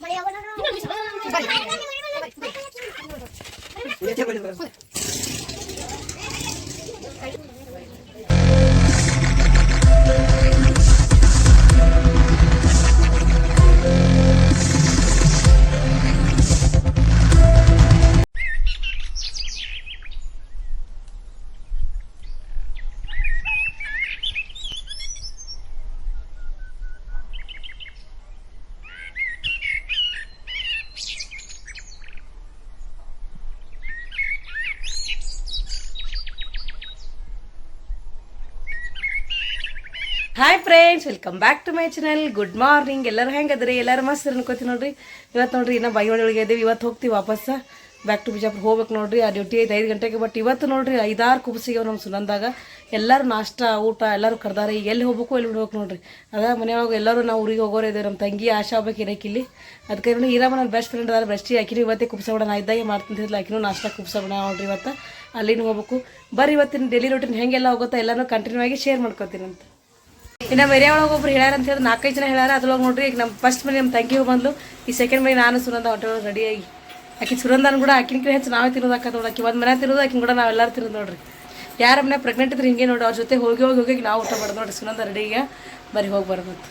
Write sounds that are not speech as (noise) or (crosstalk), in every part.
ありがとうござ。hi friends welcome back to my channel good morning ಎಲ್ಲರೂ ಹೆಂಗದ್ರಿ? ಎಲ್ಲರೂ ಮಸ್ತ್ ಅನ್ಕೋತೀವಿ ನೋಡ್ರಿ. ಇವತ್ತು ನೋಡ್ರಿ ಇನ್ನ ಬೈ ಒಳಗೆ ಇದೀವಿ. ಇವತ್ತು ಹೋಗ್ತೀವಿ ವಾಪಸ್. ಬ್ಯಾಕ್ ಟು ಬಿಜಾಪುರ ಹೋಗ್ಬೇಕು ನೋಡ್ರಿ. ಆ ಡ್ಯೂಟಿ ಐದು ಐದು ಗಂಟೆಗೆ. ಬಟ್ ಇವತ್ತು ನೋಡ್ರಿ ಐದಾರು ಕುಬ್ಸಿಗೆ ನಮ್ಮ ಸುನಂದಾಗ. ಎಲ್ಲರೂ ನಾಷ್ಟ, ಊಟ ಎಲ್ಲರೂ ಕರ್ದಾರೆ. ಈಗ ಎಲ್ಲಿ ಹೋಗ್ಬೇಕು, ಎಲ್ಲಿ ಬಿಡ್ಬೇಕು ನೋಡ್ರಿ. ಅದ ಮನೆಯೊಳಗೆ ಎಲ್ಲರೂ ನಾವು ಊರಿಗೆ ಹೋಗೋರು ಇದ್ದೇವೆ ನಮ್ಮ ತಂಗಿ ಆಶಾ ಹೋಗ್ಬೇಕು ಇಲ್ಲಿ. ಅದಕ್ಕೆ ನೋಡಿ ಈರಮ್ಮ ನನ್ನ ಬೆಸ್ಟ್ ಫ್ರೆಂಡ್ ಅದಾರ ಬೆಸ್ಟಿ ಆಕಿನೂ ಇವತ್ತೇ ಕುಬ್ಸ ಬಿಡೋಣ. ಇದ್ದಾಗೆ ಮಾಡ್ತಿದ್ದಿಲ್ಲ ಆಕಿನೂ ನಾಷ್ಟ, ಕುಬ್ಸ ಬಿಡೋಣ ನೋಡ್ರಿ ಇವತ್ತು. ಅಲ್ಲಿನೂ ಹೋಗ್ಬೇಕು. ಬರ್ರಿ ಇವತ್ತಿನ ಡೈಲಿ ರೂಟೀನ್ ಹೆಂಗೆಲ್ಲ ಹೋಗುತ್ತಾ ಎಲ್ಲನೂ ಕಂಟಿನ್ಯೂ ಆಗಿ ಶೇರ್ ಮಾಡ್ಕೊತೀನಿ ಅಂತ ಇನ್ನು ಬೇರೆ ಒಳಗೆ ಒಬ್ರು ಹೇಳ್ಯಾರ ಅಂತ ಹೇಳಿ ನಾಲ್ಕೈದು ಜನ ಹೇಳ್ಯಾರ, ಅದ್ರೊಳಗೆ ನೋಡ್ರಿ, ಈಗ ನಮ್ಮ ಫಸ್ಟ್ ಮನೆ ನಮ್ಮ ತಂಗಿ ಬಂದ್ಲು. ಈ ಸೆಕೆಂಡ್ ಮನೆ ನಾನು ಸುನಂದ ಹೊಟ್ಟೆ ರೆಡಿಯಾಗಿ ಆಕಿ ಸುರಂದನ್ ಕೂಡ ಆಕಿನ ಕಡೆ ಹೆಚ್ಚು ನಾವೇ ತಿನ್ನೋದಾಕ ನೋಡಿ, ಆಕಿ ಒಂದು ಮನೆ ತಿನ್ನೋದು ಆಕಿನ ಕೂಡ ನಾವೆಲ್ಲರೂ ತಿನ್ನೋದು ನೋಡ್ರಿ. ಯಾರ ಮನೆ ಪ್ರೆಗ್ನೆಂಟ್ ಇದ್ರೆ ಹಿಂಗೆ ನೋಡಿ, ಅವ್ರ ಜೊತೆ ಹೋಗಿ ಹೋಗಿ ಹೋಗಿ ನಾವು ಊಟ ಮಾಡೋದು ನೋಡ್ರಿ, ಸುನಂದ ರೆಡಿಗೆ ಬರೀ ಹೋಗಿ ಬರ್ಬೋದು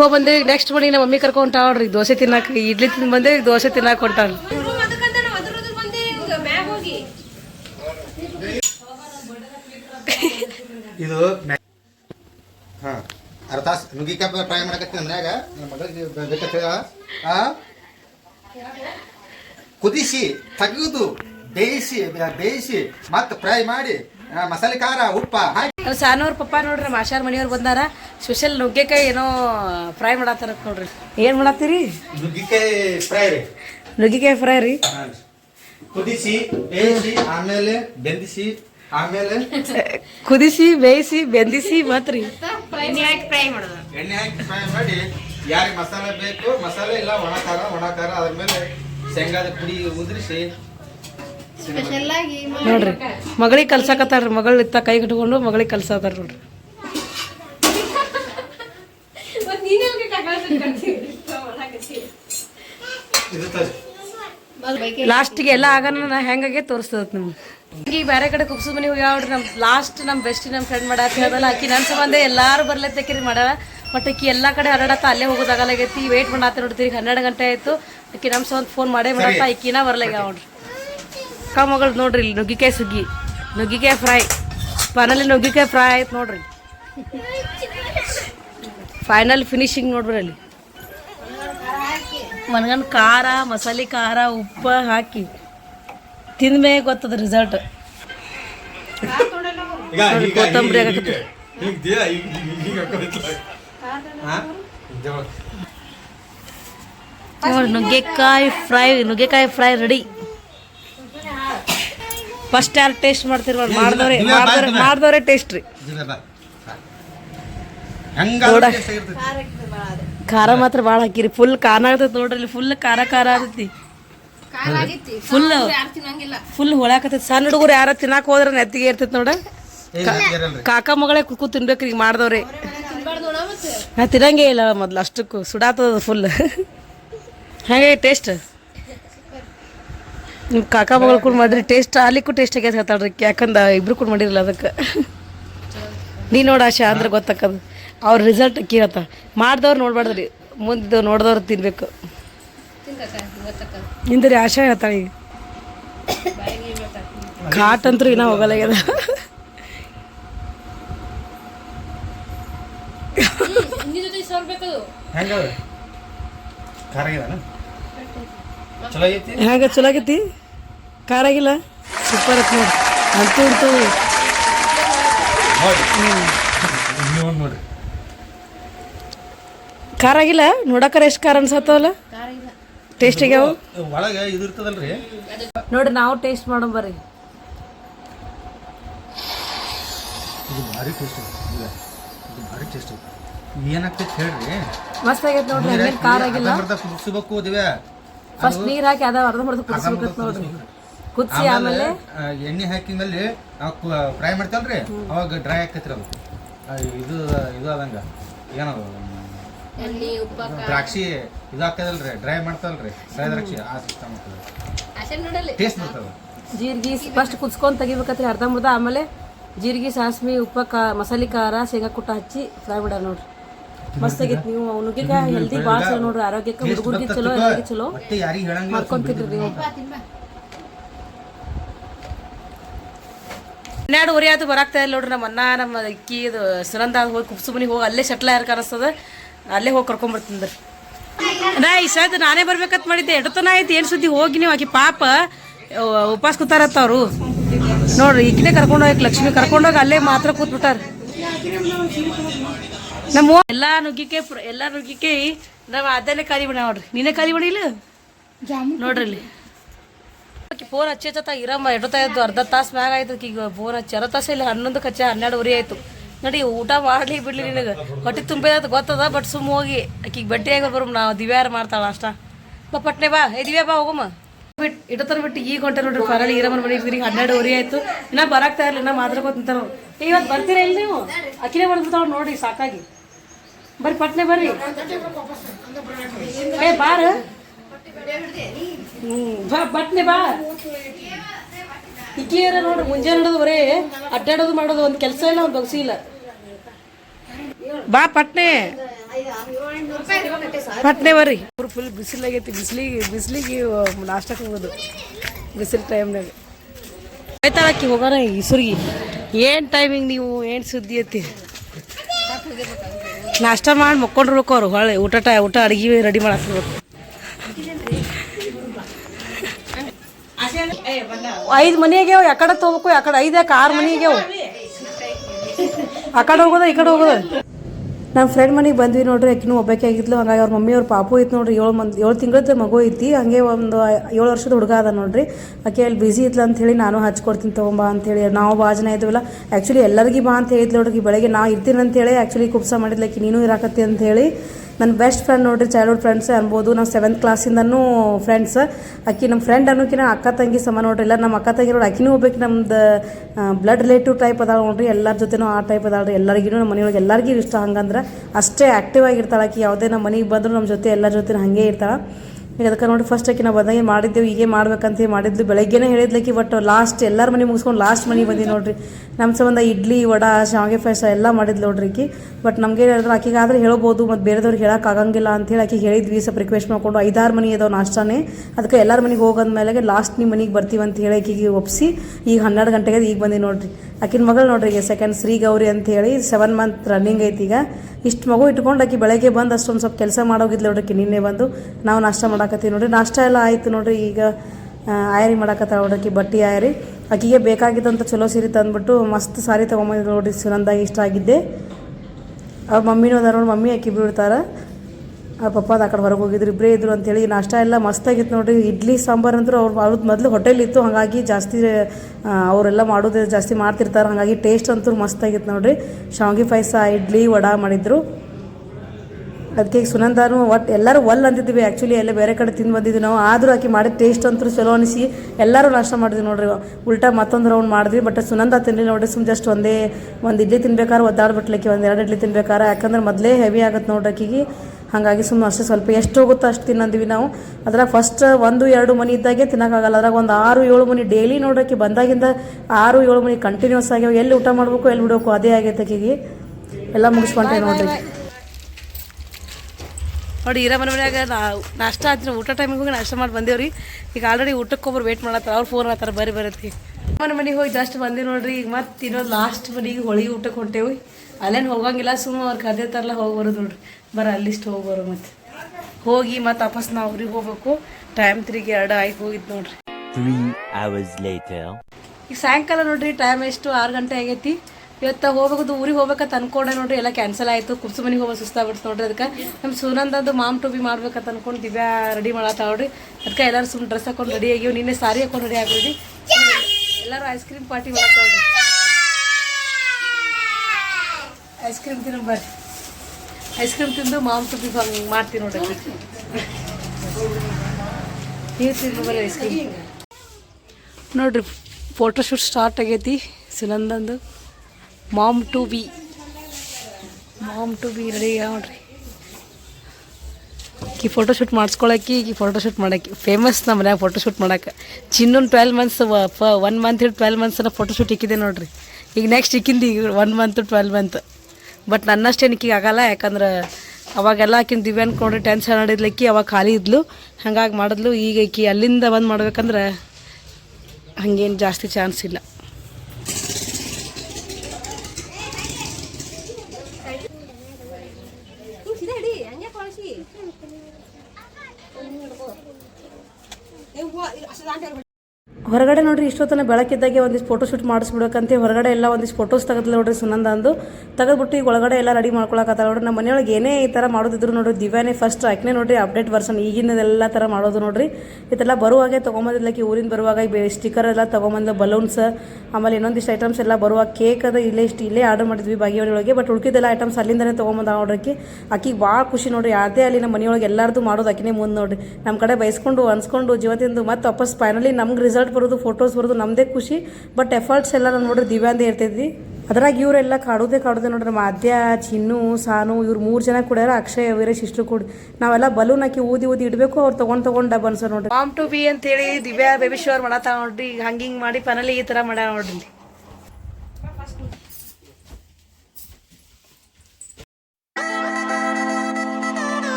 ಹೋಗಿ ಬಂದೆ ನೆಕ್ಸ್ಟ್ ಮಾಡಿ ನಮ್ಮ ಮಮ್ಮಿ ಕರ್ಕೊಂಡು ನೋಡ್ರಿ, ದೋಸೆ ತಿನ್ನಾಕ, ಇಡ್ಲಿ ತಿಂದು ಬಂದೆ ದೋಸೆ ತಿನ್ನಕ್ಕೆ ಹೊಂಟಾಳ. ಇದು ಹಾ ಅರ್ಧ ತಾಸು ನುಗ್ಗಿಕಾಯಿ ಫ್ರೈ ಮಾಡಕತ್ತೀನಿ ಮನ್ಯಾಗ. ನಮ್ಮ ಮಗಳಿಗೆ ಬೇಕಂತ ಕುದಿಸಿ ತೆಗೆದು ಬೇಯಿಸಿ ಬೇಯಿಸಿ, ಮತ್ತೆ ಫ್ರೈ ಮಾಡಿ ಮಸಾಲೆ, ಖಾರ, ಉಪ್ಪ ಹಾಕಿ ನಾವು ಸಾನವ್ರ ಪಪ್ಪ ನೋಡ್ರಿ ನಮ್ಮ ಆಶಾರ್ ಮನೆಯವ್ರು ಬಂದಾರ. ಸ್ಪೆಷಲ್ ನುಗ್ಗೆಕಾಯಿ ಏನೋ ಫ್ರೈ ಮಾಡತ್ತಾರ ನೋಡ್ರಿ. ಏನು ಮಾಡತ್ತೀರಿ? ನುಗ್ಗಿಕಾಯಿ ಫ್ರೈ ರೀ. ನುಗ್ಗೆಕಾಯಿ ಫ್ರೈ ರೀ. ಕುದಿಸಿ ಬೇಯಿಸಿ ಆಮೇಲೆ ಬೆಂದಿಸಿ ಆಮೇಲೆ ಕುದಿಸಿ ಬೇಯಿಸಿ ಬೆಂದಿಸಿ ಮತ್ತ್ ರೀ. ಎಣ್ಣೆ ಹಾಕಿ ಫ್ರೈ ಮಾಡಿ ಯಾರಿಗೆ ಮಸಾಲೆ ಬೇಕು ಮಸಾಲೆ ಇಲ್ಲ ಒಣ ಖಾರ ಒಣ ಖಾರ ಅದ್ರ ಮೇಲೆ ಶೇಂಗಾದ ಪುಡಿ ಉದುರಿಸಿ ನೋಡ್ರಿ. ಮಗಳಿಗೆ ಕಲ್ಸಾಕತ್ತಾರ್ರಿ. ಮಗಳು ಇತ್ತ ಕೈ ಕಟ್ಕೊಂಡು ಮಗಳಿಗೆ ಕಲ್ಸಾತಾರ ನೋಡ್ರಿ. ಲಾಸ್ಟ್ಗೆ ಎಲ್ಲ ಆಗನ ನಾ ಹೆಂಗಾಗೆ ತೋರಿಸ್ತದ ನಿಮ್ಗೆ? ಈಗ ಬೇರೆ ಕಡೆ ಕುಬ್ಸು ಮನೆ ಹೋಗಿ ಅವ್ರಿ ನಮ್ಮ ಲಾಸ್ಟ್ ನಮ್ಮ ಬೆಸ್ಟ್ ನಮ್ಮ ಫ್ರೆಂಡ್ ಮಾಡಾಕ ಹೇಳ್ದಲ್ಲ ಆಕಿ ನನ್ನ ಸಂಬಂಧ ಎಲ್ಲಾರು ಬರ್ಲತ್ತಕಿರಿ ಮಾಡಾಳ ಬಟ್ ಆಕಿ ಎಲ್ಲ ಕಡೆ ಹರಡತ್ತ ಅಲ್ಲೇ ಹೋಗೋದಾಗಲಾಗೈತಿ ವೇಟ್ ಮಾಡಾತ ನೋಡ್ತೀರಿ ಹನ್ನೆರಡು ಗಂಟೆ ಆಯ್ತು. ಆಕಿ ನಮ್ಮ ಸಂಬಂಧ ಫೋನ್ ಮಾಡೇ ಮಾಡತ್ತ ಆಕಿನ ಬರ್ಲಾಗ್ಯಾವ್ರಿ ನೋಡ್ರಿ. ಅಕ್ಕ ಮಗಳು ನೋಡ್ರಿ ಇಲ್ಲಿ ನುಗ್ಗಿಕಾಯಿ ಸುಗ್ಗಿ. ನುಗ್ಗಿಕಾಯಿ ಫ್ರೈ ಫೈನಲಿ ನುಗ್ಗಿಕಾಯಿ ಫ್ರೈ ಆಯ್ತು ನೋಡ್ರಿ. ಫೈನಲ್ ಫಿನಿಶಿಂಗ್ ನೋಡ್ರಿ ಅಲ್ಲಿ. ಮನ್ಗನ್ ಖಾರ ಮಸಾಲೆ ಖಾರ ಉಪ್ಪು ಹಾಕಿ. ತಿಂದ್ಮೇಲೆ ಗೊತ್ತದ ರಿಸಲ್ಟ್ ಕೊತ್ತಂಬರಿ ಆಗತ್ತೆ? ನೋಡಿ ನುಗ್ಗೆಕಾಯಿ ಫ್ರೈ ನುಗ್ಗೆಕಾಯಿ ಫ್ರೈ ರೆಡಿ ಫಸ್ಟ್ ಯಾರು ಟೇಸ್ಟ್ ಮಾಡ್ತಿರ್ ಮಾಡ್ದವ್ರೆ ಮಾಡ್ದವ್ರೆ ಮಾಡ್ದವ್ರೆ ಟೇಸ್ಟ್ ರೀ. ಖಾರ ಮಾತ್ರ ಭಾಳ ಹಾಕಿರಿ. ಫುಲ್ ಖಾರ ಆಗ್ತೈತೆ ನೋಡ್ರಿ ಫುಲ್ ಖಾರ ಖಾರ ಆಗೈತಿ ಫುಲ್ ಫುಲ್ ಹೊಳಾಕತೈತಿ ಸಣ್ಣ ಹುಡುಗರು ಯಾರ ತಿನ್ನಾಕ ಹೋದ್ರೆ ನೆತ್ತಿಗೆ ಇರ್ತೈತಿ ನೋಡ. ಕಾಕ ಮಗಳೇ ಕುಕ್ಕು ತಿನ್ಬೇಕು ಈಗ ಮಾಡ್ದವ್ರೆ. ನಾ ತಿನ್ನಂಗೇ ಇಲ್ಲ ಮೊದ್ಲು ಅಷ್ಟಕ್ಕೂ ಸುಡಾತದ ಫುಲ್ ಹಾಗೆ ಟೇಸ್ಟ್ ನಿಮ್ಮ ಕಾಕ ಮಗಳು ಕೂಡ ಮಾಡ್ರಿ ಟೇಸ್ಟ್ ಅಲ್ಲಿಕ್ಕೂ ಟೇಸ್ಟ್ ಆಗೈತೆ ಹೇಳ್ತಾಳ್ರಿ ಯಾಕಂದ ಇಬ್ರು ಕೂಡ ಮಾಡಿರಲ್ಲ ಅದಕ್ಕೆ. ನೀ ನೋಡ ಆಶೆ ಅಂದ್ರೆ ಗೊತ್ತಾಕದು. ಅವ್ರ ರಿಸಲ್ಟ್ ಕೀರತ್ತ ಮಾಡ್ದವ್ರು ನೋಡ್ಬಾರ್ದ್ರಿ. ಮುಂದೆ ನೋಡ್ದವ್ರು ತಿನ್ಬೇಕು. ನಿಂದ್ರಿ ಆಶಾ ಹೇಳ್ತಾಳೆ ಈಗ. ಘಾಟ್ ಅಂತೂ ಇನ್ನೂ ಹೋಗಲಾಗ್ಯದ ಹೆಂಗ ಖಾರ ಆಗಿದಾನ? ಚಲೋ ಐತಿ ಹೆಂಗ ಚಲೋ ಆಗೈತಿ ಖಾರ ಆಗಿಲ್ಲ ಸೂಪರ್ ಐತಿ ನೋಡಿ. ಅಂತೂ ಅಂತೂ ನೋಡಿ ಖಾರ ಆಗಿಲ್ಲ ನೋಡಕ್ಕಾರ ಎಷ್ಟು ಖಾರ ಅನ್ಸತ್ತವಲ್ಲ? ಟೇಸ್ಟ್ ಆಗ್ಯಾವ ಒಳಗೆ ಇದು ಇರ್ತದಲ್ರಿ. ನೋಡಿ ನಾವು ಟೇಸ್ಟ್ ಮಾಡೋಣ ಬರ್ರಿ. ಇದು ಭಾರಿ ಟೇಸ್ಟ್ ಇದು ಭಾರಿ ಟೇಸ್ಟ್ ಏನಾಗ್ತೈತೆ ಹೇಳ್ರಿ? ಮಸ್ತ್ ಆಗೈತೆ ನೋಡ್ರಿ ಖಾರ ಆಗಿಲ್ಲ. ಕುದಿಸ್ಬೇಕು ದಿವ್ಯಾ. ಫಸ್ಟ್ ನೀರ್ ಹಾಕಿ ಅದ ಅರ್ಧ ಮರ್ಧ ಕುದಿಸ್ಬೇಕತ್ ನೋಡ್ರಿ. ಕುದಿಸಿ ಆಮೇಲೆ ಎಣ್ಣೆ ಹಾಕಿದ್ಮೇಲೆ ನಾವು ಫ್ರೈ ಮಾಡ್ತಲ್ರಿ ಅವಾಗ ಡ್ರೈ ಆಕೈತ್ರಿ ಅದು. ಇದು ಇದು ಆದಂಗ. ಏನದು ದ್ರಾಕ್ಷಿ ಇದು ಹಾಕದಲ್ರಿ ಡ್ರೈ ಮಾಡ್ತಲ್ರಿ ಡ್ರೈ ದ್ರಾಕ್ಷಿ. ಆ ಸಿಸ್ಟಮ್ ಆಗ್ತದೆ ಟೇಸ್ಟ್ ಬರ್ತದೆ. ಜೀರಿಗೆ ಫಸ್ಟ್ ಕುದಿಸ್ಕೊಂಡು ತೆಗಿಬೇಕತ್ರಿ ಅರ್ಧ ಮುರ್ಧ ಆಮೇಲೆ ಜೀರಿಗೆ ಸಾಸ್ಮಿ ಉಪ್ಪ ಕಾ ಮಸಾಲೆ ಖಾರ ಶೇಂಗಾ ಕುಟ್ಟ ಹಚ್ಚಿ ಫ್ರೈ ಮಾಡ್ಯಾರ ನೋಡ್ರಿ. ಮಸ್ತ್ ಆಗೈತಿ ನೀವು ನುಗ್ಗೆಕಾಯಿ ಹೆಲ್ದಿ ಭಾಳ ಚಲೋ ನೋಡ್ರಿ ಆರೋಗ್ಯಕ್ಕೆ ಹುಡುಗರಿಗೆ ಚಲೋ ಎಲ್ಲರಿಗೆ ಚಲೋ. ಮಾಡ್ಕೊಂತಿದ್ರಿ ನೀವು. ಹನ್ನೆರಡು ಉರಿ ಆಯ್ತು ಬರಾಕ್ತಾ ಇಲ್ಲ ನೋಡ್ರಿ ನಮ್ಮ ಅಣ್ಣ ನಮ್ಮ ಅಕ್ಕಿ ಇದು ಸುನಂದ ಹೋಗಿ ಕುಪ್ಸು ಮನಿಗೆ ಹೋಗಿ ಅಲ್ಲೇ ಶಟ್ಲ ಯಾರು ಕಾಣಿಸ್ತದ? ಅಲ್ಲೇ ಹೋಗಿ ಕರ್ಕೊಂಬರ್ತೀನಿ ನಾ ಈ ಸದ್ ನಾನೇ ಬರ್ಬೇಕಂತ ಮಾಡಿದ್ದೆ. ಎಡತನ ಆಯ್ತು ಏನು ಸುದ್ದಿ? ಹೋಗಿ ನೀವು ಆಕಿ ಪಾಪ ಉಪವಾಸ ಕೂತಾರತ್ತ ಅವರು. ನೋಡ್ರಿ ಈಗಲೇ ಕರ್ಕೊಂಡು ಹೋಗಿ ಲಕ್ಷ್ಮಿ ಕರ್ಕೊಂಡೋಗಿ ಅಲ್ಲೇ ಮಾತ್ರ ಕೂತ್ಬಿಟ್ಟಾರ. ನಮ್ಮ ಎಲ್ಲ ನುಗ್ಗಿಕೆ ಎಲ್ಲಾ ನುಗ್ಗಿಕೆ ನಾವು ಅದನ್ನೇ ಖಾಲಿ ಬಿಡ ನೋಡ್ರಿ. ನೀನೇ ಖಾಲಿ ಬಿಡಿಲ್ಲ ನೋಡ್ರಿ ಇಲ್ಲಿ. ಫೋನ್ ಹಚ್ಚತ್ತ ಇರಮ್ಮ ಎಡತಾ ಇದ್ದು ಅರ್ಧ ತಾಸು ಮ್ಯಾಗ ಆಯ್ತು ಈಗ ಫೋನ್ ಹಚ್ಚಿ ಅರ್ಧ ತಾಸು ಇಲ್ಲಿ ಹನ್ನೊಂದು ಕಚ್ಚೆ ಹನ್ನೆರಡು ಉರಿ ಆಯ್ತು. ನೋಡಿ ಊಟ ಮಾಡ್ಲಿ ಬಿಡ್ಲಿ ನಿನಗೆ. ಹೊಟ್ಟೆ ತುಂಬಿದ ಗೊತ್ತದ? ಬಟ್ ಸುಮ್ಮ ಹೋಗಿ. ಆಕಿಗೆ ಬಟ್ಟೆಯಾಗ ಬರು ನಾವು ದಿವ್ಯಾರ ಮಾಡ್ತಾಳ ಅಷ್ಟ. ಬಾ ಪಟ್ನೆ ಬಾ. ಏ ದಿವ್ಯಾ ಬಾ ಹೋಗಮ್ಮ ಬಿಟ್ಟು ಇಡತರ ಬಿಟ್ಟು ಈಗ ಹೊಂಟೆ ನೋಡ್ರಿ ಫರಳಿ ಈರಮ್ಮನ ಮನೆಗೆ ಬಿರಿ ಹನ್ನೆರಡು ಉರಿ ಆಯ್ತು. ಇನ್ನ ಬರಾಕ್ತಾ ಇರಲಿಲ್ಲ ನಾ ಮಾತಾಡ್ಕೊತ ನಿಂತಾರ. ಇವತ್ತು ಬರ್ತೀರಾ ಇಲ್ಲಿ ನೀವು? ಅಕ್ಕಿನೇ ಬರ್ತಾವ್ ನೋಡಿ ಸಾಕಾಗಿ. ಬರ್ರಿ ಪಟ್ನೆ ಬರ್ರಿ. ಏ ಬಾರ. ಹ್ಞೂ ಬಾ ಬಟ್ನೆ ಬಾ. ಇಕ್ಕಿಯರ ನೋಡ್ರಿ ಮುಂಜಾನೆ ಹಿಡಿದು ಬರೇ ಅಡ್ಡಾಡೋದು ಮಾಡೋದು ಒಂದು ಕೆಲಸ ಇಲ್ಲ ಒಂದು ಬಗ್ಸಿ ಇಲ್ಲ. ಬಾ ಪಟ್ನೆ. ಪಟ್ನೆ ಬರ್ರಿ. ಅವ್ರು ಫುಲ್ ಬಿಸಿಲಾಗೈತಿ ಬಿಸಿಲಿಗೆ ಬಿಸಿಲಿಗೆ ನಾಷ್ಟಕ್ಕೆ ಹೋಗೋದು ಬಿಸಿಲು ಟೈಮ್ನಾಗ ಆಯ್ತಾಳಕ್ಕಿ ಹೋಗೋಣ ಈಸುರ್ಗಿ ಏನು ಟೈಮಿಂಗ್ ನೀವು? ಏನು ಸುದ್ದಿ ಐತಿ? ನಾಷ್ಟ ಮಾಡಿ ಮಕ್ಕೊಂಡಿರ್ಬೇಕು ಅವ್ರು. ಹೊಳೆ ಊಟ ಟೈ, ಊಟ ಅಡುಗೆ ರೆಡಿ ಮಾಡಾಕ್ಬೇಕು ಐದು ಮನೆಗೆ ಯಾಕಡೆ ತಗೋಬೇಕು ಯಾಕಡೆ ಐದು, ಯಾಕೆ ಆರು ಮನೆ ಆಗ್ಯಾವ ಆ ಕಡೆ ಹೋಗೋದ, ಈ ಕಡೆ ಹೋಗೋದ? ನಮ್ಮ ಫ್ರೆಂಡ್ ಮನೆಗೆ ಬಂದ್ವಿ ನೋಡ್ರಿ ಆಕಿನೂ ಆಗಿದ್ಲು. ಹಂಗಾಗಿ ಅವ್ರ ಮಮ್ಮಿ, ಅವ್ರ ಪಾಪು ಐತಿ ನೋಡ್ರಿ. ಏಳು ಮಂದಿ, ಏಳು ತಿಂಗಳದ ಮಗು ಐತಿ. ಹಂಗೆ ಒಂದು ಏಳು ವರ್ಷದ ಹುಡುಗ ಅದ ನೋಡ್ರಿ. ಆಕೆ ಅಲ್ಲಿ ಬಿಸಿ ಇತ್ತು ಅಂತ ಹೇಳಿ ನಾನು ಹಚ್ಕೊಡ್ತೀನಿ ಅಂತ ಅಂತೇಳಿ ನಾವು ಭಾಳ ಜನ ಇದ್ವಲ್ಲ ಆ್ಯಕ್ಚುಲಿ ಎಲ್ಲರಿಗೂ ಬಾ ಅಂತ ಹೇಳಿದ್ಲು ನೋಡ್ರಿ. ಬೆಳಗ್ಗೆ ನಾವು ಇರ್ತೀನಿ ಅಂತೇಳಿ ಆ್ಯಕ್ಚುಲಿ ಕುಪ್ಸ ಮಾಡಿದ್ಲಕ್ಕಿ ನೀನು ಇರಾಕತ್ತಿ ಅಂತ ಹೇಳಿ. ನನ್ನ ಬೆಸ್ಟ್ ಫ್ರೆಂಡ್ ನೋಡ್ರಿ ಚೈಲ್ಡ್ಹುಡ್ ಫ್ರೆಂಡ್ಸ್ ಅನ್ಬೋದು. ನಾವು ಸೆವೆಂತ್ ಕ್ಲಾಸಿಂದನೂ ಫ್ರೆಂಡ್ಸ್ ಆಕಿ ನಮ್ಮ ಫ್ರೆಂಡ್ ಅನ್ನೋಕಿನ ಅಕ್ಕ ತಂಗಿ ಸಮ ನೋಡ್ರಿ. ಇಲ್ಲ, ನಮ್ಮ ಅಕ್ಕ ತಂಗಿ ನೋಡಿ ಆಕಿನೂ ಹೋಗ್ಬೇಕು ನಮ್ದು ಬ್ಲಡ್ ರಿಲೇಟಿವ್ ಟೈಪ್ ಅದಾಳ ನೋಡ್ರಿ. ಎಲ್ಲರ ಜೊತೆನೂ ಆ ಟೈಪ್ ಅದಾಳ್ರಿ ಎಲ್ಲರಿಗೂ ನಮ್ಮ ಮನೆಯೊಳಗೆ ಎಲ್ಲರಿಗೂ ಇಷ್ಟ. ಹಂಗಂದ್ರೆ ಅಷ್ಟೇ ಆ್ಯಕ್ಟಿವ್ ಆಗಿರ್ತಾಳೆ ಆಕಿ ಯಾವುದೇ ನಮ್ಮ ಮನೆಗೆ ಬಂದರೂ ನಮ್ಮ ಜೊತೆ ಎಲ್ಲರ ಜೊತೆ ಹಾಗೆ ಇರ್ತಾಳೆ. ಈಗ ಅದಕ್ಕೆ ನೋಡಿ ಫಸ್ಟ್ ಆಕಿ ನಾವು ಬಂದಾಗೆ ಮಾಡಿದ್ದೆವು. ಹೀಗೆ ಮಾಡ್ಬೇಕಂತ ಮಾಡಿದ್ಲು. ಬೆಳಗ್ಗೆನೇ ಹೇಳಿದ್ಲಕ್ಕಿ ಬಟ್ ಲಾಸ್ಟ್ ಎಲ್ಲರ ಮನೆ ಮುಗಿಸ್ಕೊಂಡು ಲಾಸ್ಟ್ ಮನೆಗೆ ಬಂದಿ ನೋಡ್ರಿ. ನಮ್ಮ ಸಂಬಂಧ ಇಡ್ಲಿ, ವಡ, ಶಾವಿಗೆ ಪಾಯಸ ಎಲ್ಲ ಮಾಡಿದ್ಲು ನೋಡ್ರಿ ಆಕಿ ಬಟ್ ನಮಗೆ ಹೇಳಿದ್ರೆ ಆಕಿಗೆ ಆದ್ರೆ ಹೇಳ್ಬೋದು, ಮತ್ತು ಬೇರೆದವ್ರಿಗೆ ಹೇಳಕ್ಕೆ ಆಗಂಗಿಲ್ಲ ಅಂತೇಳಿ ಆಕಿಗೆ ಹೇಳಿದ್ವಿ. ಸ್ವಲ್ಪ ರಿಕ್ವೆಸ್ಟ್ ಮಾಡ್ಕೊಂಡು ಐದಾರು ಮನೆ ಇದಾವೆ ನಾಷ್ಟಾನೇ. ಅದಕ್ಕೆ ಎಲ್ಲರ ಮನೆಗೆ ಹೋಗೋದ್ಮೇಲೆ ಲಾಸ್ಟ್ ನಿಮ್ಮ ಮನೆಗೆ ಬರ್ತೀವಿ ಅಂತ ಹೇಳಿ ಆಕಿಗೆ ಒಪ್ಸಿ ಈಗ ಹನ್ನೆರಡು ಗಂಟೆಗೆ ಈಗ ಬಂದಿ ನೋಡ್ರಿ. ಆಕಿನ ಮಗಳು ನೋಡ್ರಿ ಈಗ ಸೆಕೆಂಡ್ ಶ್ರೀ ಗೌರಿ ಅಂತ ಹೇಳಿ ಸೆವೆನ್ ಮಂತ್ ರನ್ನಿಂಗ್ ಐತಿ ಈಗ. ಇಷ್ಟು ಮಗು ಇಟ್ಕೊಂಡು ಆಕಿ ಬೆಳಗ್ಗೆ ಬಂದು ಅಷ್ಟೊಂದು ಸ್ವಲ್ಪ ಕೆಲಸ ಮಾಡೋಗಿದ್ಲು ನೋಡ್ರಿ ಆಕಿ ನಿನ್ನೆ ಬಂದು. ನಾವು ನಾಷ್ಟ ಮಾಡಾಕತ್ತೀವಿ ನೋಡ್ರಿ. ನಾಷ್ಟ ಎಲ್ಲ ಆಯಿತು ನೋಡ್ರಿ ಈಗ ಆಯರಿ ಮಾಡಾಕತ್ತಾಳ ನೋಡ್ರಿ ಬಟ್ಟೆ ಆಯರಿ. ಆಕಿಗೆ ಬೇಕಾಗಿದ್ದಂಥ ಚಲೋ ಸೀರೆ ತಂದ್ಬಿಟ್ಟು ಮಸ್ತ್ ಸಾರಿ ತೊಗೊಂಬಂದು ನೋಡಿ ಸುನಂದಾಗಿ ಇಷ್ಟ ಆಗಿದ್ದೆ. ಅವ್ರ ಮಮ್ಮಿನೂ ಅದಾರ ನೋಡಿ, ಮಮ್ಮಿ ಆಕಿ ಬಿಡ್ತಾರ ಆ ಪಪ್ಪಾದ ಆ ಕಡೆ ಹೊರಗೆ ಹೋಗಿದ್ರು ಇಬ್ಬರೇ ಇದ್ರು ಅಂತೇಳಿ ನಾಷ್ಟ ಎಲ್ಲ ಮಸ್ತಾಗಿತ್ತು ನೋಡಿ ಇಡ್ಲಿ, ಸಾಂಬಾರು ಅಂತೂ ಅವ್ರು ಅವ್ರದ್ದು ಮೊದಲು ಹೋಟೆಲ್ ಇತ್ತು, ಹಾಗಾಗಿ ಜಾಸ್ತಿ ಅವರೆಲ್ಲ ಮಾಡೋದು ಜಾಸ್ತಿ ಮಾಡ್ತಿರ್ತಾರೆ. ಹಾಗಾಗಿ ಟೇಸ್ಟ್ ಅಂತೂ ಮಸ್ತಾಗಿತ್ತು ನೋಡ್ರಿ. ಶಾವಿಗೆ ಪಾಯಸ, ಇಡ್ಲಿ, ವಡಾ ಮಾಡಿದ್ರು. ಅದಕ್ಕೆ ಈಗ ಸುನಂದಾನು ಒಟ್ಟು ಎಲ್ಲರೂ ಒಲ್ ಅಂತಿದ್ವಿ ಆ್ಯಕ್ಚುಲಿ ಎಲ್ಲ ಬೇರೆ ಕಡೆ ತಿಂದು ಬಂದಿದ್ವಿ ನಾವು. ಆದರೂ ಆಕೆ ಮಾಡಿದ ಟೇಸ್ಟ್ ಅಂತೂ ಚಲೋ ಅನಿಸಿ. ಎಲ್ಲರೂ ನಾಷ್ಟ ಮಾಡಿದ್ವಿ ನೋಡ್ರಿ. ಉಲ್ಟಾ ಮತ್ತೊಂದು ರೌಂಡ್ ಮಾಡಿದ್ವಿ. ಬಟ್ ಸುನಂದ ತಿನ್ನಲಿ ನೋಡ್ರಿ. ಸುಮ್ ಜಸ್ಟ್ ಒಂದೇ ಒಂದು ಇಡ್ಲಿ ತಿನ್ಬೇಕಾದ್ರೆ ಒದ್ದಾಡ್ಬಿಟ್ಲಿಕ್ಕೆ ಒಂದು ಎರಡು ಇಡ್ಲಿ ತಿನ್ಬೇಕಾರೆ ಯಾಕಂದ್ರೆ ಮೊದಲೇ ಹೆವಿ ಆಗುತ್ತೆ ನೋಡ್ರಿ ಆಕಿಗೆ. ಹಾಗಾಗಿ ಸುಮ್ಮನೆ ಅಷ್ಟೇ ಸ್ವಲ್ಪ ಎಷ್ಟು ಹೋಗುತ್ತೋ ಅಷ್ಟು ತಿನ್ನಂದ್ವಿ ನಾವು. ಅದ್ರಾಗ ಫಸ್ಟ್ ಒಂದು ಎರಡು ಮನಿ ಇದ್ದಾಗೆ ತಿನ್ನೋಕ್ಕಾಗಲ್ಲ. ಅದ್ರಾಗ ಒಂದು ಆರು ಏಳು ಮನಿ ಡೈಲಿ ನೋಡ್ರಕ್ಕೆ ಬಂದಾಗಿಂದ ಆರು ಏಳು ಮನಿ ಕಂಟಿನ್ಯೂಸ್ ಆಗ್ಯಾವ ಎಲ್ಲಿ ಊಟ ಮಾಡಬೇಕು ಎಲ್ಲಿ ಬಿಡಬೇಕು ಅದೇ ಆಗೈತೆ ಆಕಿಗೆ. ಎಲ್ಲ ಮುಗಿಸ್ಕೊಂಡೆ ನೋಡ್ರಿ. ನೋಡಿ ಇರೋ ಮನೆ ಮನ್ಯಾಗ ನಾ- ನಾಷ್ಟ ಆದ್ರೆ ಊಟ ಟೈಮಿಗೆ ಹೋಗಿ ನಾಷ್ಟ ಮಾಡಿ ಬಂದೇವ್ರಿ. ಈಗ ಆಲ್ರೆಡಿ ಊಟಕ್ಕೆ ಒಬ್ರು ವೇಟ್ ಮಾಡತ್ತಾರ ಅವ್ರು ಫೋನ್ ಮಾಡ್ತಾರೆ ಬರೀ ಬರತ್ತಿ ಮನೆ ಮನೆಗೆ ಹೋಗಿ ಜಸ್ಟ್ ಬಂದೇವೆ ನೋಡ್ರಿ ಈಗ ಮತ್ತೆ ಇನ್ನೊಂದು ಲಾಸ್ಟ್ ಮನೆಗೆ ಹೋಳಿಗೆ ಊಟಕ್ಕೆ ಹೊಂಟೇವಿ ಅಲ್ಲೇನು ಹೋಗಂಗಿಲ್ಲ ಸುಮ್ಮನೆ ಅವ್ರು ಕರೆದಿರ್ತಾರಲ್ಲ ಹೋಗಿ ಬರೋದು ನೋಡ್ರಿ. ಬರ ಅಲ್ಲಿಷ್ಟು ಹೋಗಿ ಬರೋ ಮತ್ತೆ. ಹೋಗಿ ಮತ್ತೆ ವಾಪಸ್ ನಾವು ಅವ್ರಿಗೆ ಹೋಗ್ಬೇಕು. ಟೈಮ್ ತಿರುಗಿ ಎರಡು ಆಯ್ತು ಹೋಗಿತ್ತು ನೋಡ್ರಿ. ಈಗ ಸಾಯಂಕಾಲ ನೋಡ್ರಿ ಟೈಮ್ ಎಷ್ಟು? ಆರು ಗಂಟೆ ಆಗೈತಿ. ಇವತ್ತು ಹೋಗ್ಬೇಕು ಊರಿಗೆ ಹೋಗ್ಬೇಕಂತ ಅನ್ಕೊಂಡೆ ನೋಡ್ರಿ, ಎಲ್ಲ ಕ್ಯಾನ್ಸಲ್ ಆಯಿತು. ಕುಪ್ಸು ಮನೆಗೆ ಹೋಗೋ ಸುಸ್ತಾಗ್ಬಿಡ್ತು ನೋಡ್ರಿ ಅದಕ್ಕೆ. ನಮ್ಮ ಸುನಂದಂದು ಮಾಮ್ ಟೋಪಿ ಮಾಡ್ಬೇಕಂತ ಅನ್ಕೊಂಡು ದಿವ್ಯಾ ರೆಡಿ ನೋಡ್ರಿ. ಅದಕ್ಕೆ ಎಲ್ಲರೂ ಸುಮ್ಮನೆ ಡ್ರೆಸ್ ಹಾಕೊಂಡು ರೆಡಿ ಆಗಿವಿ. ನಿನ್ನೆ ಸಾರಿ ಹಾಕೊಂಡು ರೆಡಿ ಆಗಿದ್ವಿ ಎಲ್ಲರೂ ಐಸ್ ಕ್ರೀಮ್ ಪಾರ್ಟಿ ಮಾಡ್ತಾವ್ರಿ ಐಸ್ ಕ್ರೀಮ್ ತಿನ್ನೋ ಬರ್ರಿ. ಐಸ್ ಕ್ರೀಮ್ ತಿಂದು ಮಾಮ್ ಟೋಪಿ ಮಾಡ್ತೀವಿ ನೋಡ್ರಿ ನೀವು ತಿಂದು ಐಸ್ ಕ್ರೀಮ್ ನೋಡ್ರಿ ಫೋಟೋಶೂಟ್ ಸ್ಟಾರ್ಟ್ ಆಗೈತಿ. ಸುನಂದಂದು mom to be mom to be ready ನೋಡ್ರಿ. ಈ ಫೋಟೋಶೂಟ್ ಮಾಡಿಸ್ಕೊಳಕ್ಕೆ ಈಗ ಫೋಟೋಶೂಟ್ ಮಾಡೋಕ್ಕೆ. ಫೇಮಸ್ ನಮ್ಮ ಮನ್ಯಾಗ ಫೋಟೋಶೂಟ್ ಮಾಡಕ್ಕೆ ಚಿನ್ನೊಂದು ಟ್ವೆಲ್ ಮಂತ್ಸ್ ಒನ್ ಮಂತ್ ಹಿಡಿದು ಟ್ವೆಲ್ ಮಂತ್ಸ್ನ ಫೋಟೋಶೂಟ್ ಇಕ್ಕಿದೆ ನೋಡ್ರಿ. ಈಗ ನೆಕ್ಸ್ಟ್ ಇಕ್ಕಿಂದು ಈಗ one month twelve month but ನನ್ನಷ್ಟೇನು ಈಗ ಆಗಲ್ಲ, ಯಾಕಂದ್ರೆ ಅವಾಗೆಲ್ಲ ಆಕಿನ ದಿವ್ಯಾನ್ ನೋಡ್ರಿ ಟೆನ್ಷನ್ ಇದ್ಲಕ್ಕಿ ಅವಾಗ ಖಾಲಿ ಇದ್ಲು. ಹಂಗಾಗಿ ಮಾಡಿದ್ಲು. ಈಗ ಈಕಿ ಅಲ್ಲಿಂದ ಬಂದು ಮಾಡ್ಬೇಕಂದ್ರೆ ಹಂಗೇನು ಜಾಸ್ತಿ ಚಾನ್ಸ್ ಇಲ್ಲ. plan de ಹೊರಗಡೆ ನೋಡ್ರಿ ಇಷ್ಟೊತ್ತನ ಬೆಳಕಿದ್ದಾಗೆ ಒಂದಿಷ್ಟು ಫೋಟೋ ಶೂಟ್ ಮಾಡಿಸ್ಬಿಡಕ್ಕಂತೆ ಹೊರಗಡೆ ಎಲ್ಲ ಒಂದಿಷ್ಟು ಫೋಟೋಸ್ ತೆಗೆದ್ಲು ನೋಡ್ರಿ ಸುನಂದ ಅಂದು. ತೆಗೆದ್ಬಿಟ್ಟು ಈಗ ಒಳಗಡೆ ಎಲ್ಲ ರೆಡಿ ಮಾಡ್ಕೊಳಕತ್ತಾಳ ನೋಡ್ರಿ. ನಮ್ಮ ಮನೆಯೊಳಗೆ ಏನೇ ಈ ಥರ ಮಾಡೋದಿದ್ರು ನೋಡ್ರಿ. ದಿವ್ಯಾನೇ ಫಸ್ಟ್ ಆಕೆ ನೋಡ್ರಿ ಅಪ್ಡೇಟ್ ವರ್ಷನ್ ಈಗಿನದೆಲ್ಲ ಥರ ಮಾಡೋದು ನೋಡ್ರಿ. ಇದೆಲ್ಲ ಬರುವಾಗೆ ತೊಗೊಂಬಂದಿದ್ಲಕ್ಕೆ ಊರಿಂದ ಬರುವಾಗ ಸ್ಟಿಕ್ಕರ್ ಎಲ್ಲ ತೊಗೊಂಬಂದ ಬಲೂನ್ಸ್ ಆಮೇಲೆ ಇನ್ನೊಂದಿಷ್ಟು ಐಟಮ್ಸ್ ಎಲ್ಲ ಬರುವಾಗ ಕೇಕ್ ಅದ ಇಲ್ಲೇ ಇಷ್ಟು ಇಲ್ಲೇ ಆರ್ಡರ್ ಮಾಡಿದ್ವಿ ಬಾಗಿಯವರಿ ಒಳಗೆ ಬಟ್ ಉಳ್ಕಿದ್ದೆಲ್ಲ ಐಟಮ್ಸ್ ಅಲ್ಲಿಂದನೇ ತೊಗೊಂಬಂದ ನೋಡ್ರಿ ಆಕಿಗೆ ಭಾಳ ಖುಷಿ ನೋಡ್ರಿ. ಅದೇ ಅಲ್ಲಿ ನಮ್ಮ ಮನೆಯೊಳಗೆ ಎಲ್ಲರದು ಮಾಡೋದು ಆಕಿನೇ ಮುಂದೆ ನೋಡ್ರಿ. ನಮ್ಮ ಕಡೆ ಬೈಸ್ಕೊಂಡು, ಅನ್ಸ್ಕೊಂಡು ಜೀವತಿಂದು ಮತ್ತೆ ವಾಪಸ್ ಫೈನಲಿ ನಮ್ಗೆ ರಿಸಲ್ಟ್ ಬರೋದು ಫೋಟೋಸ್ ಬರೋದು ನಮ್ಮದೇ ಖುಷಿ. ಬಟ್ ಎಫರ್ಟ್ಸ್ ಎಲ್ಲ ನಾನು ನೋಡ್ರಿ ದಿವ್ಯಾಂದೇ ಇರ್ತೈತಿ ಅದ್ರಾಗ ಇವರೆಲ್ಲ ಕಾಡೋದೇ ಕಾಡೋದೇ ನೋಡ್ರಿ ಮಾಧ್ಯ ಚಿನ್ನು, ಸಾನು ಇವ್ರು ಮೂರು ಜನ ಕೂಡ ಅಕ್ಷಯ್ ವೀರೇಶ್ ಇಷ್ಟು ಕೂಡ ನಾವೆಲ್ಲ ಬಲೂನ್ ಹಾಕಿ ಊದಿ ಊದಿ ಇಡಬೇಕು, ಅವ್ರು ತೊಗೊಂಡು ತಗೊಂಡ ಅನ್ಸೋ ನೋಡ್ರಿ. ಮಾಮ್ ಟು ಬಿ ಅಂತೇಳಿ ದಿವ್ಯಾ ಬೇಬಿ ಶೋರ್ ಮಾಡತ್ತ ನೋಡ್ರಿ. ಹಂಗಿಂಗ್ ಹಂಗೆ ಮಾಡಿ ಫೈನಲಿ ಈ ಥರ ಮಾಡ್ಯಾರ ನೋಡ್ರಿ.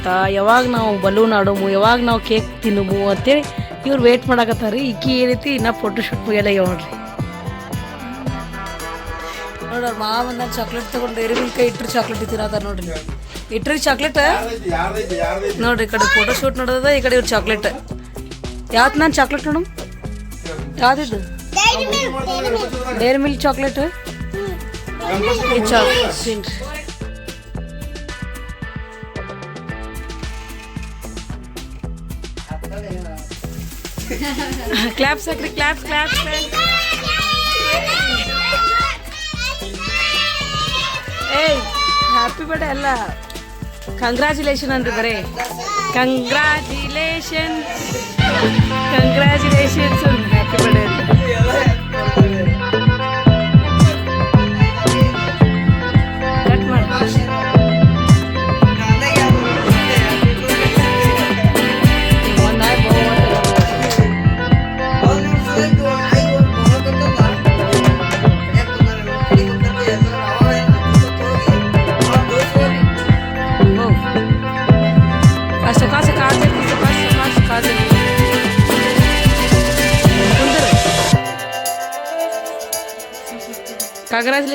ಮಾಡ್ತಾ ಯಾವಾಗ ನಾವು ಬಲೂನ್ ಆಡೋಮು ಯಾವಾಗ ನಾವು ಕೇಕ್ ತಿನ್ನುಮು ಅಂತೇಳಿ ಇವ್ರು ವೇಟ್ ಮಾಡಾಕತ್ತಾರ. ರೀ ಈಕಿ ಏನೈತಿ ಇನ್ನೂ ಫೋಟೋ ಶೂಟ್ ಮುಗಿಯಲ್ಲ ನೋಡ್ರಿ. ನೋಡ್ರಿ ಮಾವನ್ನ ಚಾಕ್ಲೇಟ್ ತಗೊಂಡು ಡೈರಿ ಮಿಲ್ಕ್ ಇಟ್ರು ಚಾಕ್ಲೇಟ್ ತಿನ್ನತ್ತಾರ ನೋಡ್ರಿ. ಇಟ್ರಿ ಚಾಕ್ಲೇಟ್ ನೋಡ್ರಿ ಈ ಕಡೆ ಫೋಟೋಶೂಟ್ ನೋಡೋದ ಈ ಕಡೆ ಇವ್ರು ಚಾಕ್ಲೇಟ್ ಯಾವ್ದು ನಾನು ಚಾಕ್ಲೇಟ್ ನೋಡಮ್ ಯಾವ್ದಿದ್ದು ಡೈರಿ ಮಿಲ್ಕ್ ಚಾಕ್ಲೇಟ್ ಈ ಚಾಕ್ಲೇಟ್ ತಿನ್ರಿ. ಕ್ಲಾಪ್ಸ್ ಹಾಕ್ರಿ ಕ್ಲಾಪ್ಸ್ ಕ್ಲಾಪ್ಸ್ ಏಯ್ ಹ್ಯಾಪಿ ಬರ್ಡೇ ಅಲ್ಲ ಕಂಗ್ರ್ಯಾಚುಲೇಷನ್ ಅಂದ್ರೆ ಬರೇ ಕಂಗ್ರ್ಯಾಚುಲೇಷನ್ ಕಂಗ್ರ್ಯಾಚುಲೇಷನ್ಸ್ ಹ್ಯಾಪಿ ಬರ್ಡೇ ಅಂತ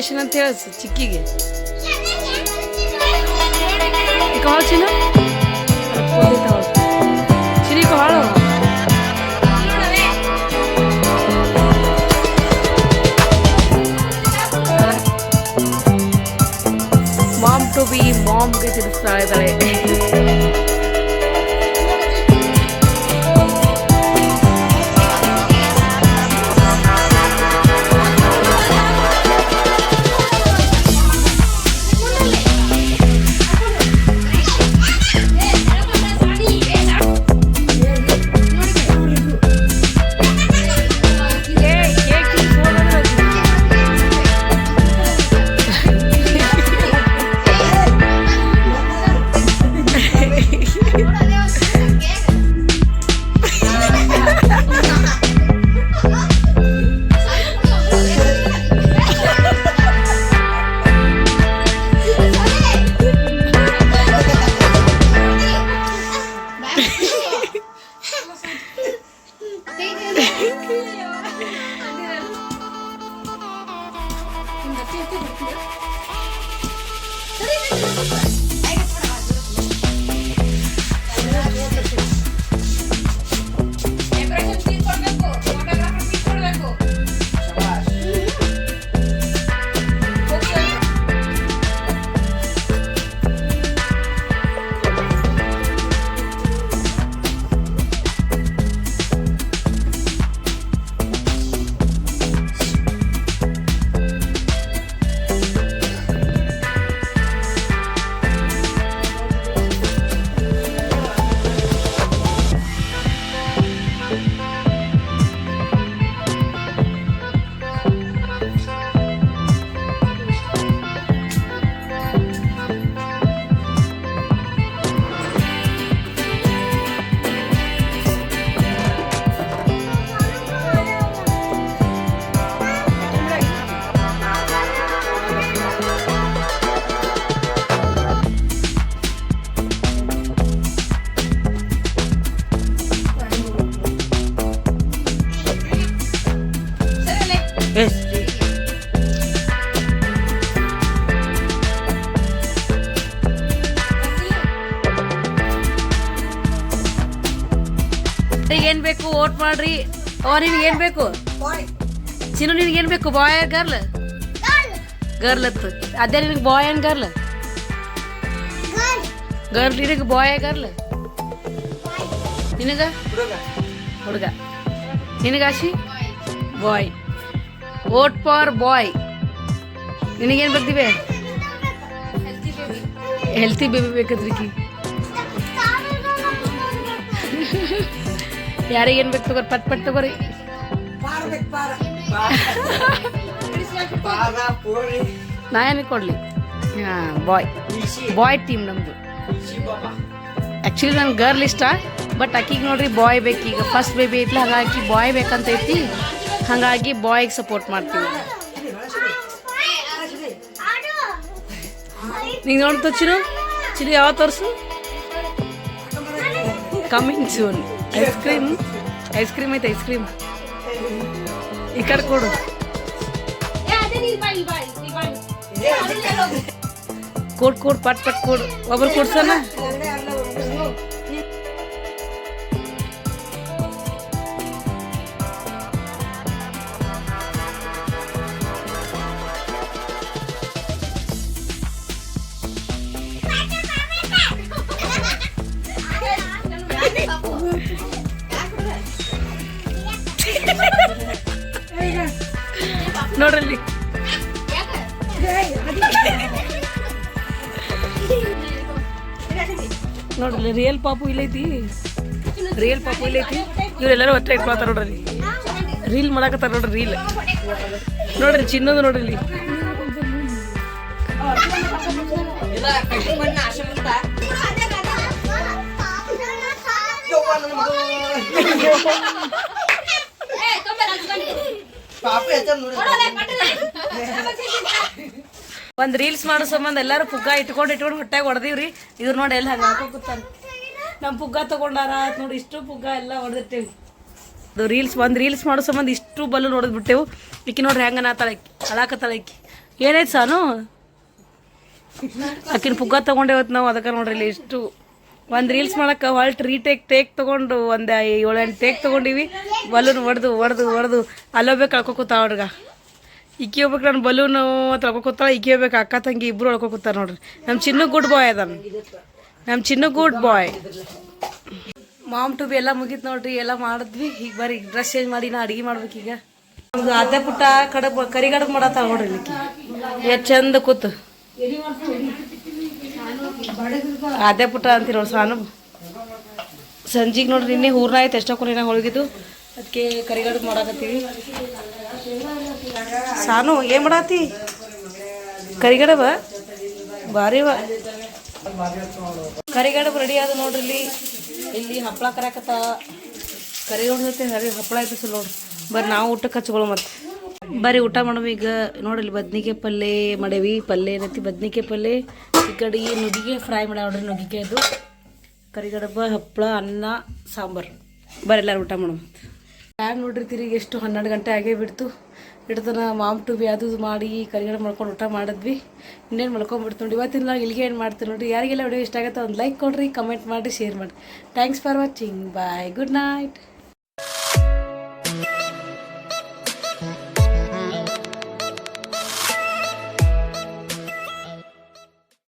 ಕಂಗ್ರ್ಯಾಚುಲೇಷನ್ ಅಂತ ಹೇಳ ಚಿಕ್ಕಿಗೆ. ಓ ನಿನ್ಗೆ ಏನ್ ಬೇಕು ಚಿನ್ನು ನಿನ್ಗೆ ಏನ್ ಬೇಕು ಬಾಯ್ ಗರ್ಲ್ ಗರ್ಲ್ ಅತ್ತು ಅದೇ ನಿನಗೆ ಬಾಯ್ ಅಂಡ್ ಗರ್ಲ್ ಗರ್ಲ್ ನಿನಗೆ ಬಾಯ್ ಗರ್ಲ್ ನಿನಗ ಹುಡುಗ ನಿನಗಾಶಿ ಬಾಯ್ ಓಟ್ ಫಾರ್ ಬಾಯ್ ನಿನಗೇನು ಬರ್ತೀವಿ ಹೆಲ್ತಿ ಬೇಬಿ ಬೇಕದ್ರಿಕಿ ಯಾರಿಗೆ ಏನು ಬೇಕು ತಗೋರಿ ಪಟ್ ಪಟ್ ತಗೋರಿ ನಾ ಏನಕ್ಕೆ ಕೊಡ್ಲಿ. ಹಾಂ ಬಾಯ್ ಬಾಯ್ ಟೀಮ್ ನಮ್ಮದು ಆ್ಯಕ್ಚುಲಿ ನನ್ಗೆ ಗರ್ಲ್ ಇಷ್ಟ ಬಟ್ ಆಕಿಗೆ ನೋಡ್ರಿ ಬಾಯ್ ಬೇಕು. ಈಗ ಫಸ್ಟ್ ಬೇಬಿ ಐತಿ ಹಾಗಾಗಿ ಬಾಯ್ ಬೇಕಂತ ಐತಿ. ಹಾಗಾಗಿ ಬಾಯ್ಗೆ ಸಪೋರ್ಟ್ ಮಾಡ್ತೀವಿ. ನೀನು ನೋಡ್ತಾ ಚಿರು ಚಿರು ಯಾವ ತೋರಿಸು? Coming soon ice cream ice cream ಐತೆ ಐಸ್ ಕ್ರೀಮ್ ಈ ಕಡೆ ಕೊಡು. ಕೊಡ್ ಕೊಡ್ ಪಟ್ ಪಟ್ ಕೊಡು. ಒಬ್ರು ನೋಡ್ರಲ್ಲಿ. ನೋಡ್ರಿ ರಿಯಲ್ ಪಾಪು ಇಲ್ಲೈತಿ. ರಿಯಲ್ ಪಾಪು ಇಲ್ಲೈತಿ. ಇವರೆಲ್ಲರೂ ಒಟ್ಟೆ ಇಟ್ಕೊಳ್ತಾರ ನೋಡ್ರಿ ರೀಲ್ ಮಾಡಾಕತ್ತಾರ ನೋಡ್ರಿ ರೀಲ್. ನೋಡ್ರಿ ಚಿನ್ನದು ನೋಡ್ರಿ ಇಲ್ಲಿ (laughs) ಒಂದ್ ರೀಲ್ಸ್ ಮಾಡೋ ಸಂಬಂಧ ಎಲ್ಲಾರು ಪುಗ್ಗ ಇಟ್ಕೊಂಡು ಇಟ್ಕೊಂಡು ಹೊಟ್ಟೆಗೆ ಹೊಡೆದಿವ್ರಿ ಇದ್ರ ನೋಡಿ ಎಲ್ಲ ಹಂಗ ನಮ್ ಪುಗ್ಗ ತಗೊಂಡಾರ ಆತ್ ನೋಡಿ ಇಷ್ಟು ಪುಗ್ಗ ಎಲ್ಲ ಹೊಡೆದಿಟ್ಟೇವಿ ಅದು ರೀಲ್ಸ್ ಒಂದ್ ರೀಲ್ಸ್ ಮಾಡೋ ಸಂಬಂಧ ಇಷ್ಟು ಬಲ್ಲು ನೋಡಿದ್ ಬಿಟ್ಟೆವು ಈಕಿ ನೋಡ್ರಿ ಹೆಂಗ ನಾ ತಳಕಿ ಅಳಾಕ ಆಕಿ. ಏನೈತ್ ಸಾನು? ಆಕಿನ ಪುಗ್ಗ ತಗೊಂಡೇವತ್ ನಾವು ಅದಕ್ಕೆ ನೋಡ್ರಿ ಇಲ್ಲಿ ಇಷ್ಟು ಒಂದು ರೀಲ್ಸ್ ಮಾಡಕ್ಕೆ ಹೊಲ್ಟ್ ರೀಟೇಕ್ ಟೇಕ್ ತಗೊಂಡು ಒಂದು ಏಳೆಂಟು ಟೇಕ್ ತೊಗೊಂಡಿವಿ. ಬಲೂನ್ ಹೊಡೆದು ಹೊಡೆದು ಹೊಡೆದು ಅಲ್ಲೋಬೇಕು ಕಳ್ಕೊಕೂತಾವ ಹುಡ್ಗ ಇಕ್ಕಿ ಹೋಗ್ಬೇಕು ನಾನು ಬಲೂನು ಅಂತ ಹೇಳ್ಕೊತಾಳ ಇಕ್ಕಿ ಹೋಗ್ಬೇಕು ಅಕ್ಕ ತಂಗಿ ಇಬ್ರು ಹೇಳ್ಕೊತಾರ ನೋಡ್ರಿ. ನಮ್ಮ ಚಿನ್ನ ಗುಡ್ ಬಾಯ್ ಅದ ನಮ್ಮ ಚಿನ್ನ good boy mom to be ಎಲ್ಲ ಮುಗೀತು ನೋಡ್ರಿ, ಎಲ್ಲ ಮಾಡಿದ್ವಿ. ಈಗ ಬರೀ ಡ್ರೆಸ್ ಚೇಂಜ್ ಮಾಡಿ ನಾ ಅಡಿಗೆ ಈಗ. ನಮ್ದು ಅದೇ ಪುಟ್ಟ ಕಡಬ ಕರಿಗಡಬು ಮಾಡತ್ತ ನೋಡ್ರಿ ಇಲ್ಲಿಕಿ. ಎಷ್ಟು ಚಂದ ಕೂತು. ಅದೇ ಪುಟ್ಟ ಅಂತೀರ ಸಾನು. ಸಂಜೆಗೆ ನೋಡ್ರಿ ನಿನ್ನೆ ಹೂರ್ನ ಆಯ್ತು, ಎಷ್ಟೋ ಕೊನೆ ಹೋಳಿಗಿದ್ದು ಅದಕ್ಕೆ ಕರಿಗಡ್ ಮಾಡಾಕತ್ತೀವಿ. ಸಾನು, ಏನು ಮಾಡಾತಿ? ಕರಿಗಡಬ? ಭಾರಿವ ಕರಿಗಡ ರೆಡಿ ಆದ ನೋಡ್ರಿ ಇಲ್ಲಿ. ಇಲ್ಲಿ ಹಪ್ಪಳ ಕರಾಕತ್ತ ಕರಿಗಡ ಜೊತೆ ಹರಿ ಹಪ್ಪಳ ಸರ್ ನೋಡ್ರಿ ಬರ್ರಿ ನಾವು ಊಟಕ್ಕೆ ಹಚ್ಕೊಳ್ಳೋ ಮತ್ತೆ. ಬರ್ರಿ ಊಟ ಮಾಡವ ಈಗ. ನೋಡಿಲ್ಲಿ ಬದ್ನಿಕಾಯಿ ಪಲ್ಯ ಮಡವಿ. ಪಲ್ಯ ಏನೈತಿ? ಬದ್ನಿಕಾಯಿ ಪಲ್ಯ ಈ ಕಡೆ ನುಗ್ಗಿಗೆ ಫ್ರೈ ಮಾಡ ನೋಡ್ರಿ ನುಗ್ಗಿಕಾಯ್ದು ಕರಿಗಡಬ, ಹಪ್ಪಳ, ಅನ್ನ, ಸಾಂಬಾರು. ಬರೀ ಎಲ್ಲರೂ ಊಟ ಮಾಡೋಣ. ಟೈಮ್ ನೋಡ್ರಿ ತಿರುಗಿ ಎಷ್ಟು ಹನ್ನೆರಡು ಗಂಟೆ ಆಗೇ ಬಿಡ್ತು. ಇಡ್ತನ ಮಾಮ್ ಟು ಬಿ ಅದು ಮಾಡಿ ಕರಿಗಡೆ ಮಾಡ್ಕೊಂಡು ಊಟ ಮಾಡಿದ್ವಿ. ಇನ್ನೇನು ಮಾಡ್ಕೊಂಡ್ಬಿಡ್ತು ನೋಡಿ. ಇವತ್ತಿನ ನಾವು ಇಲ್ಲಿಗೆ ಏನು ಮಾಡ್ತೀವಿ ನೋಡಿರಿ ಯಾರಿಗೆಲ್ಲ ವಿಡಿಯೋ ಇಷ್ಟ ಆಗುತ್ತೆ, ಒಂದು ಲೈಕ್ ಕೊಡ್ರಿ ಕಮೆಂಟ್ ಮಾಡಿ ಶೇರ್ ಮಾಡಿ thanks for watching bye good night